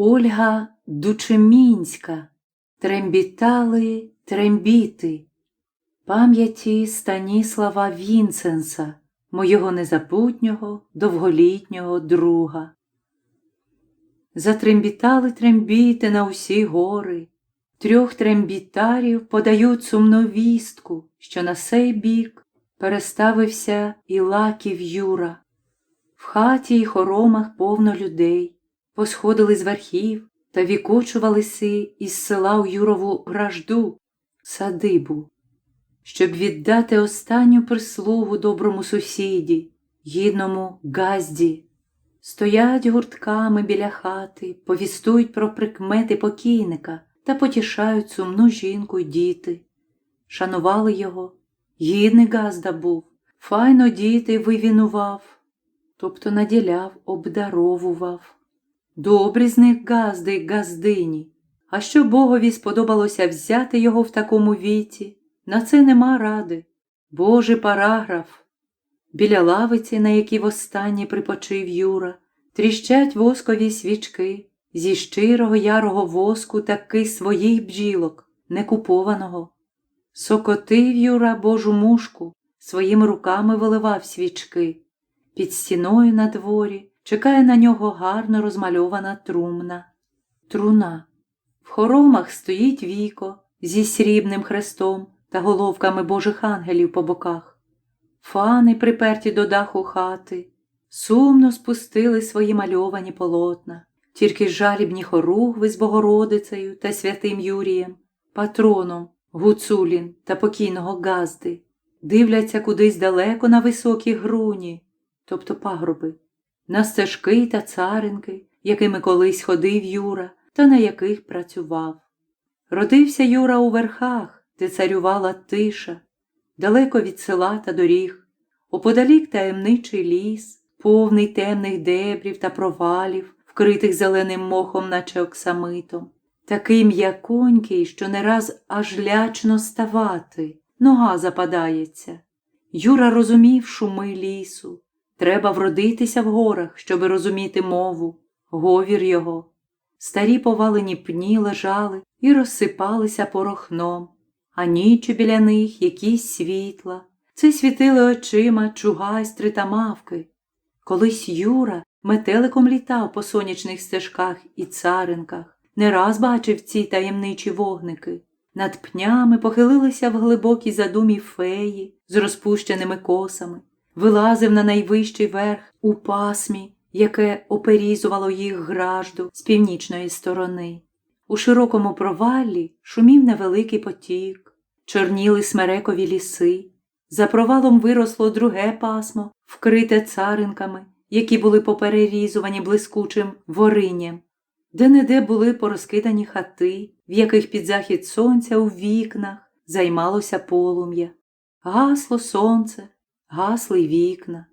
Ольга Дучемінська, трембітали трембіти, пам'яті Станіслава Вінценса, мого незабутнього довголітнього друга. Затрембітали трембіти на усі гори, трьох трембітарів подають сумну вістку, що на сей бік переставився Ілаків Юра. В хаті й хоромах повно людей, посходили з верхів та вікочувалися із села у Юрову вражду, садибу, щоб віддати останню прислугу доброму сусіді, гідному газді. Стоять гуртками біля хати, повістують про прикмети покійника та потішають сумну жінку й діти. Шанували його, гідний газда був, файно діти вивінував, тобто наділяв, обдаровував. Добрі з них газди й газдині, а що Богові сподобалося взяти його в такому віці, на це нема ради. Божий параграф. Біля лавиці, на якій востаннє припочив Юра, тріщать воскові свічки зі щирого ярого воску таки своїх бджілок, не купованого. Сокотив Юра Божу мушку, своїми руками виливав свічки. Під стіною на дворі чекає на нього гарно розмальована трумна. Труна. В хоромах стоїть віко зі срібним хрестом та головками божих ангелів по боках. Фани, приперті до даху хати, сумно спустили свої мальовані полотна, тільки жалібні хоругви з Богородицею та святим Юрієм, патроном Гуцулін та покійного Газди, дивляться кудись далеко на високі груні, тобто пагроби, на стежки та царинки, якими колись ходив Юра та на яких працював. Родився Юра у верхах, де царювала тиша, далеко від села та доріг, оподалік таємничий ліс, повний темних дебрів та провалів, вкритих зеленим мохом, наче оксамитом, такий м'яконький, що не раз аж лячно ставати, нога западається. Юра розумів шуми лісу. Треба вродитися в горах, щоби розуміти мову, говір його. Старі повалені пні лежали і розсипалися порохном, а ніччю біля них якісь світла. Це світили очима чугайстри та мавки. Колись Юра метеликом літав по сонячних стежках і царинках, не раз бачив ці таємничі вогники. Над пнями похилилися в глибокій задумі феї з розпущеними косами, вилазив на найвищий верх у пасмі, яке оперізувало їх гражду з північної сторони. У широкому проваллі шумів невеликий потік, чорніли смерекові ліси. За провалом виросло друге пасмо, вкрите царинками, які були поперерізувані блискучим воринням, де неде були порозкидані хати, в яких під захід сонця у вікнах займалося полум'я. Гасло сонце, гасли вікна.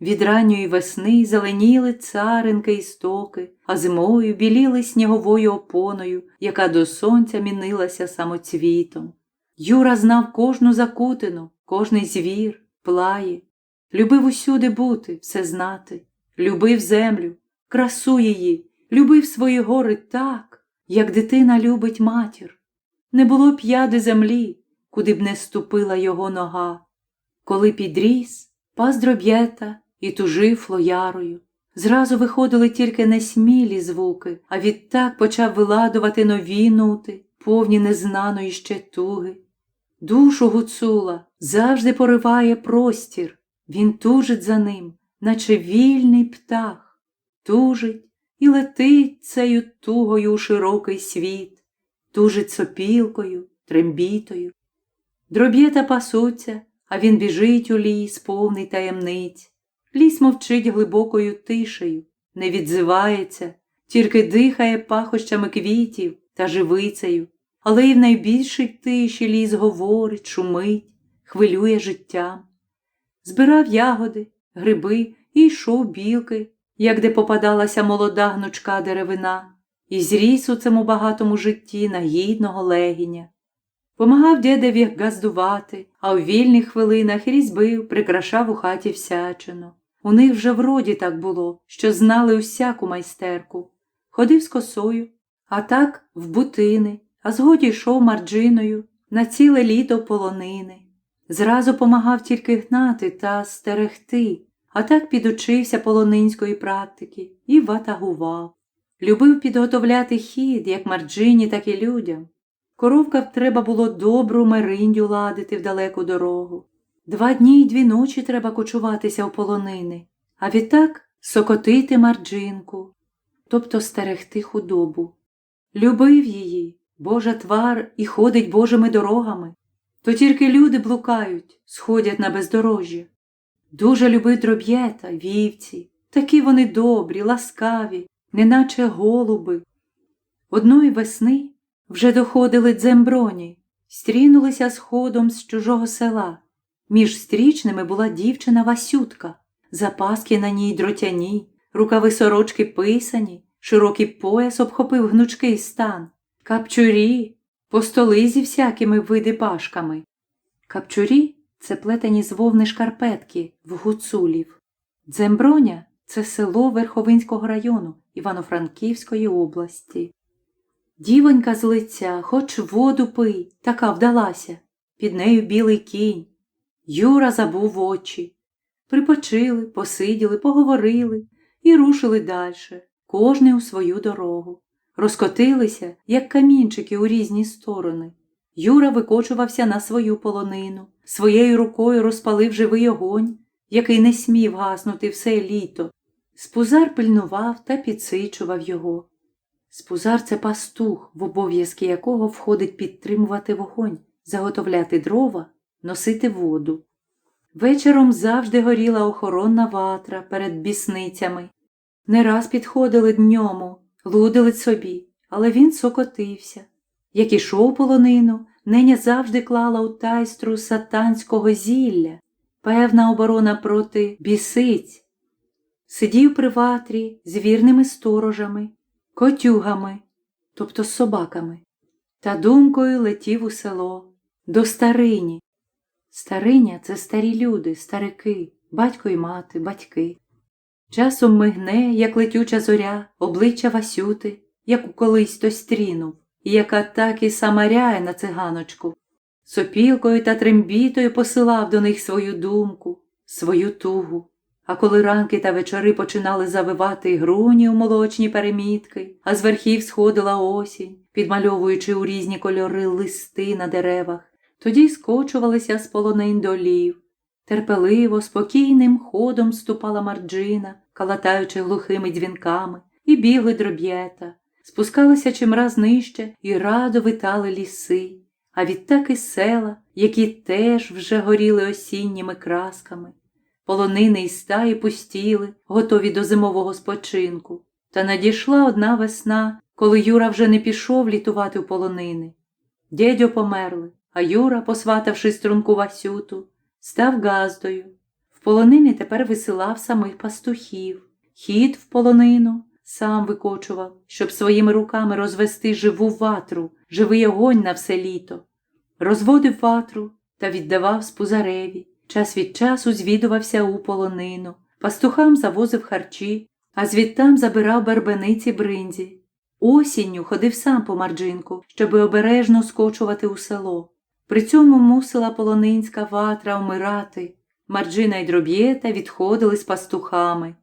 Від ранньої весни зеленіли царинки і стоки, а зимою біліли сніговою опоною, яка до сонця мінилася самоцвітом. Юра знав кожну закутину, кожний звір, плає, любив усюди бути, все знати, любив землю, красу її, любив свої гори так, як дитина любить матір. Не було п'яди землі, куди б не ступила його нога. Коли підріс, пас дроб'єта і тужив флоярою. Зразу виходили тільки несмілі звуки, а відтак почав виладувати нові нути, повні незнаної ще туги. Душу гуцула завжди пориває простір, він тужить за ним, наче вільний птах, тужить і летить цею тугою у широкий світ, тужить сопілкою, трембітою. Дроб'єта пасуться, а він біжить у ліс, повний таємниць. Ліс мовчить глибокою тишею, не відзивається, тільки дихає пахощами квітів та живицею, але й в найбільшій тиші ліс говорить, шумить, хвилює життям. Збирав ягоди, гриби і йшов білки, як де попадалася молода гнучка деревина, і зріс у цьому багатому житті нагідного легіня. Помагав дедеві газдувати, а у вільних хвилинах різьбив, прикрашав у хаті всячину. У них вже вроді так було, що знали усяку майстерку. ходив з косою, а так в бутини, а згоді йшов марджиною на ціле літо полонини. Зразу помагав тільки гнати та стерегти, а так підучився полонинської практики і ватагував. Любив підготовляти хід як марджині, так і людям. Коровкам треба було добру мериндю ладити в далеку дорогу. Два дні й дві ночі треба кочуватися в полонини, а відтак сокотити марджинку, тобто стерегти худобу. Любив її, Божа твар і ходить Божими дорогами, то тільки люди блукають, сходять на бездорожжя. Дуже любив дроб'єта, вівці, такі вони добрі, ласкаві, неначе голуби. Одної весни вже доходили дземброні, стрінулися сходом з чужого села. Між стрічними була дівчина Васютка, запаски на ній дротяні, рукави сорочки писані, широкий пояс обхопив гнучкий стан, капчурі, постоли зі всякими видипашками. Капчурі це плетені з вовни шкарпетки в гуцулів. Дземброня це село Верховинського району Івано-Франківської області. Дівонька з лиця, хоч воду пий, така вдалася, під нею білий кінь. Юра забув очі. Припочили, посиділи, поговорили і рушили дальше, кожний у свою дорогу. Розкотилися, як камінчики у різні сторони. Юра викочувався на свою полонину, своєю рукою розпалив живий огонь, який не смів гаснути все літо. Спузар пильнував та підсичував його. Спузар це пастух, в обов'язки якого входить підтримувати вогонь, заготовляти дрова, носити воду. Вечором завжди горіла охоронна ватра перед бісницями. Не раз підходили дньому, лудили собі, але він сокотився. Як ішов полонину, неня завжди клала у тайстру сатанського зілля, певна оборона проти бісиць. Сидів при ватрі з вірними сторожами, котюгами, тобто з собаками, та думкою летів у село, до старині. Стариня це старі люди, старики, батько й мати, батьки. Часом мигне, як летюча зоря, обличчя Васюти, яку колись той стрінув, і яка так і самаряє на циганочку. Сопілкою та трембітою посилав до них свою думку, свою тугу. А коли ранки та вечори починали завивати груні у молочні перемітки, а з верхів сходила осінь, підмальовуючи у різні кольори листи на деревах, тоді скочувалися з полонин долів. Терпеливо, спокійним ходом ступала марджина, калатаючи глухими дзвінками, і бігли дроб'єта, спускалися чимраз нижче і радо витали ліси, а відтак і села, які теж вже горіли осінніми красками. Полонини й стаї пустіли, готові до зимового спочинку. Та надійшла одна весна, коли Юра вже не пішов літувати в полонини. Дєдьо померли, а Юра, посватавши струнку Васюту, став газдою. В полонини тепер висилав самих пастухів. Хід в полонину сам викочував, щоб своїми руками розвести живу ватру, живий огонь на все літо. Розводив ватру та віддавав спузареві. Час від часу звідувався у полонину, пастухам завозив харчі, а звідтам забирав барбениці бринзі. Осінню ходив сам по марджинку, щоби обережно скочувати у село. При цьому мусила полонинська ватра вмирати. Марджина й дроб'єта відходили з пастухами.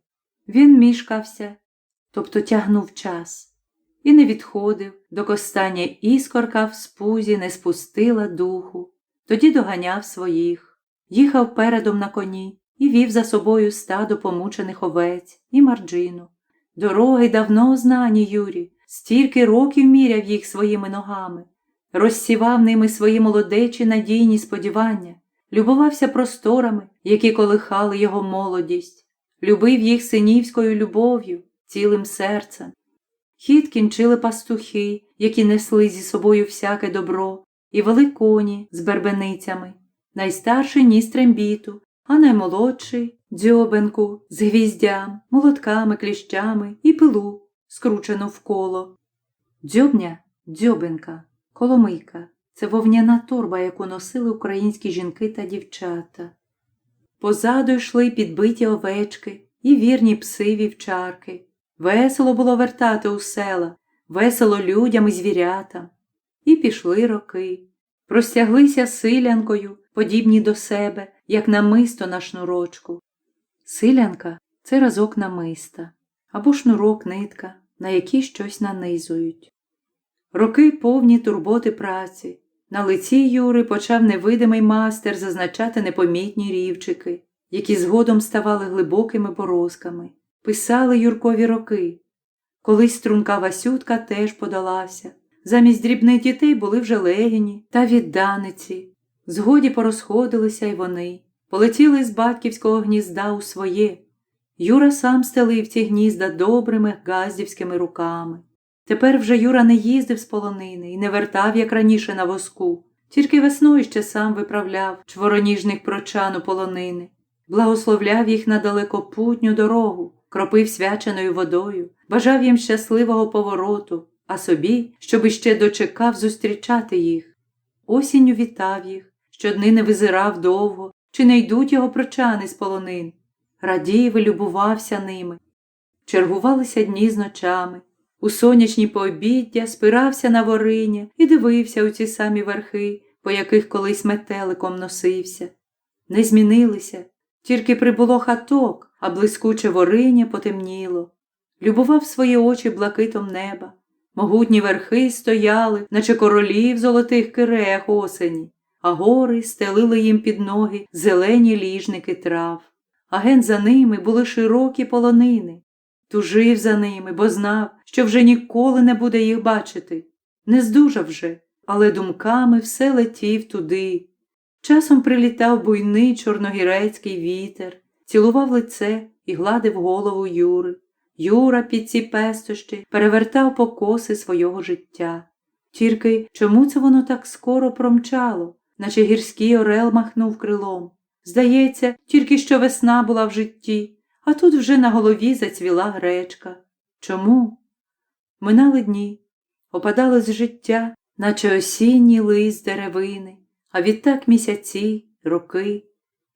Він мішкався, тобто тягнув час, і не відходив, доки остання іскорка в спузі не спустила духу. Тоді доганяв своїх їхав передом на коні і вів за собою стадо помучених овець і марджину. Дороги давно знані Юрі, стільки років міряв їх своїми ногами, розсівав ними свої молодечі надійні сподівання, любувався просторами, які колихали його молодість, любив їх синівською любов'ю, цілим серцем. Хід кінчили пастухи, які несли зі собою всяке добро, і вели коні з бербеницями, найстарший ніс трембіту, а наймолодший дзьобенку з гвіздям, молотками, кліщами і пилу, скручену в коло. Дзьобня дзьобенка, коломийка це вовняна торба, яку носили українські жінки та дівчата. Позаду йшли підбиті овечки і вірні пси вівчарки. Весело було вертати у села, весело людям і звірятам. І пішли роки. Простяглися силянкою, подібні до себе, як намисто на шнурочку. Силянка це разок намиста або шнурок нитка, на якій щось нанизують. Роки повні турботи праці. На лиці Юри почав невидимий мастер зазначати непомітні рівчики, які згодом ставали глибокими борозками. Писали Юркові роки. Колись струнка Васютка теж подалася. Замість дрібних дітей були вже легені та відданиці. Згоді порозходилися й вони, полетіли з батьківського гнізда у своє. Юра сам стелив ці гнізда добрими газдівськими руками. Тепер вже Юра не їздив з полонини і не вертав, як раніше, на воску, тільки весною ще сам виправляв чвороніжних прочан у полонини, благословляв їх на далекопутню дорогу, кропив свяченою водою, бажав їм щасливого повороту, а собі, щоби ще дочекав зустрічати їх. Осінню вітав їх, щодни визирав довго, чи не йдуть його прочани з полонин. Радів і любувався ними. Чергувалися дні з ночами. У сонячні пообіддя спирався на вориня і дивився у ці самі верхи, по яких колись метеликом носився. Не змінилися, тільки прибуло хаток, а блискуче вориня потемніло. Любував свої очі блакитом неба. Могутні верхи стояли, наче королі в золотих киреях осені, а гори стелили їм під ноги зелені ліжники трав. А ген за ними були широкі полонини. Тужив за ними, бо знав, що вже ніколи не буде їх бачити. Не здужав вже, але думками все летів туди. Часом прилітав буйний чорногірецький вітер, цілував лице і гладив голову Юри. Юра під ці пестощі перевертав покоси свого життя. Тільки чому це воно так скоро промчало, наче гірський орел махнув крилом. Здається, тільки що весна була в житті, а тут вже на голові зацвіла гречка. Чому? Минали дні, опадали з життя, наче осінній лист деревини, а відтак місяці, роки.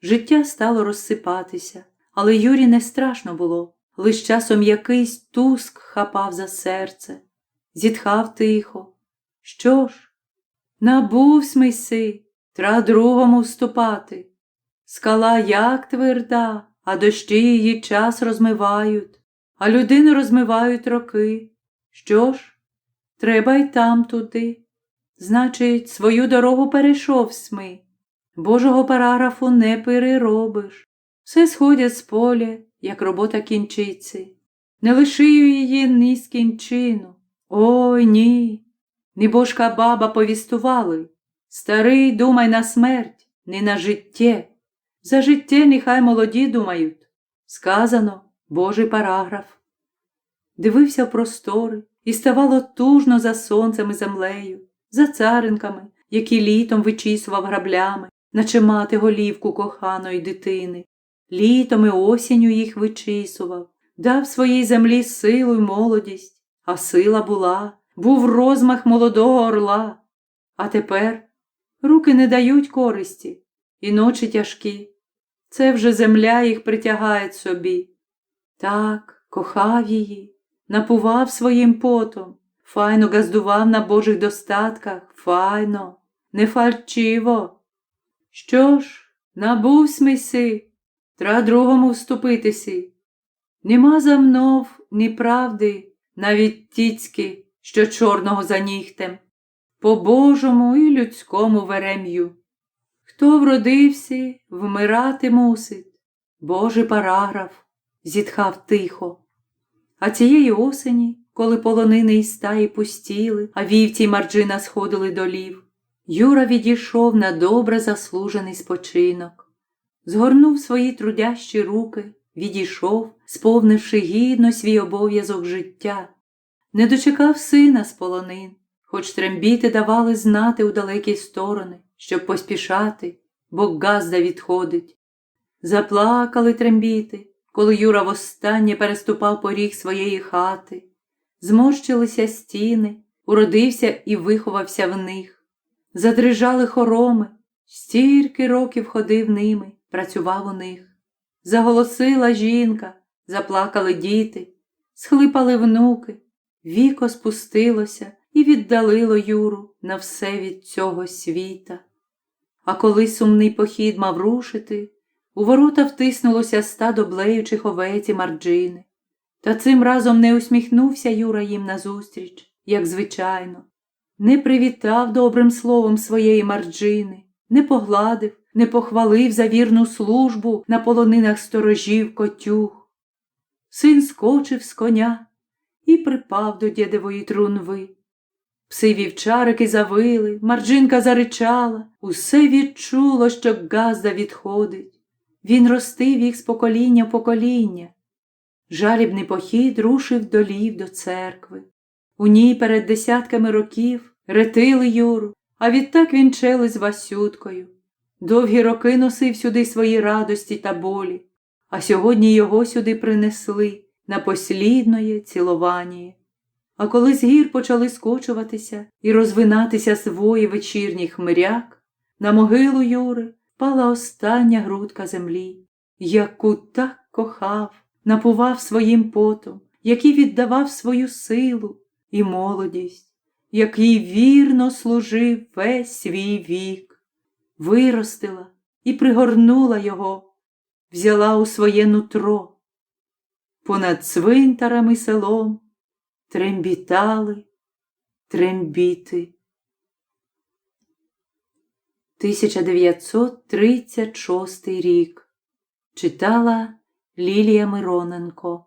Життя стало розсипатися, але Юрі не страшно було, лиш часом якийсь туск хапав за серце, зітхав тихо. Що ж? Набувсь миси, тра другому вступати. Скала як тверда, а дощі її час розмивають, а людину розмивають роки. Що ж, треба й там туди. Значить, свою дорогу перейшов сми. Божого параграфу не переробиш. Все сходять з поля, як робота кінчиться. Не лишию її ні з кінчину. Ой ні. Небожка баба повістували. Старий думай на смерть, не на життя. За життя нехай молоді думають. Сказано Божий параграф. Дивився в простори і ставало тужно за сонцем і землею, за царинками, які літом вичісував граблями, наче мати голівку коханої дитини. Літом і осінню їх вичісував, дав своїй землі силу й молодість, а сила була, був розмах молодого орла. А тепер руки не дають користі, і ночі тяжкі. Це вже земля їх притягає собі. Так, кохав її, напував своїм потом, файно газдував на божих достатках, файно, не фальчиво. Що ж, набувсь миси, тра другому вступитися. Нема за мнов ні правди, навіть тіцьки, що чорного за нігтем, по Божому і людському верем'ю. Хто вродився, вмирати мусить. Божий параграф, зітхав тихо. А цієї осені, коли полонини й стаї пустіли, а вівці й марджина сходили до лів, Юра відійшов на добре заслужений спочинок. Згорнув свої трудящі руки, відійшов, сповнивши гідно свій обов'язок життя. Не дочекав сина з полонин, хоч трембіти давали знати у далекі сторони щоб поспішати, бо газда відходить. Заплакали трембіти, коли Юра востаннє переступав поріг своєї хати. Зморщилися стіни, уродився і виховався в них. Задрижали хороми, стільки років ходив ними, працював у них. Заголосила жінка, заплакали діти, схлипали внуки, віко спустилося і віддалило Юру на все від цього світа. А коли сумний похід мав рушити, у ворота втиснулося стадо блеючих овець і марджини. Та цим разом не усміхнувся Юра їм назустріч, як звичайно, не привітав добрим словом своєї марджини, не погладив, не похвалив за вірну службу на полонинах сторожів котюг. Син скочив з коня і припав до дєдевої трунви. Пси вівчарики завили, марджинка заричала, усе відчуло, що газда відходить. Він ростив їх з покоління в покоління. Жалібний похід рушив до лів до церкви. У ній перед десятками років ретили Юру, а відтак вінчили з Васюткою. Довгі роки носив сюди свої радості та болі, а сьогодні його сюди принесли на послідноє цілування. А коли з гір почали скочуватися і розвинатися свої вечірній хмиряк, на могилу Юри впала остання грудка землі, яку так кохав, напував своїм потом, який віддавав свою силу і молодість, який вірно служив весь свій вік, виростила і пригорнула його, взяла у своє нутро. Понад цвинтарами селом трембітали трембіти. 1936 рік читала Лілія Мироненко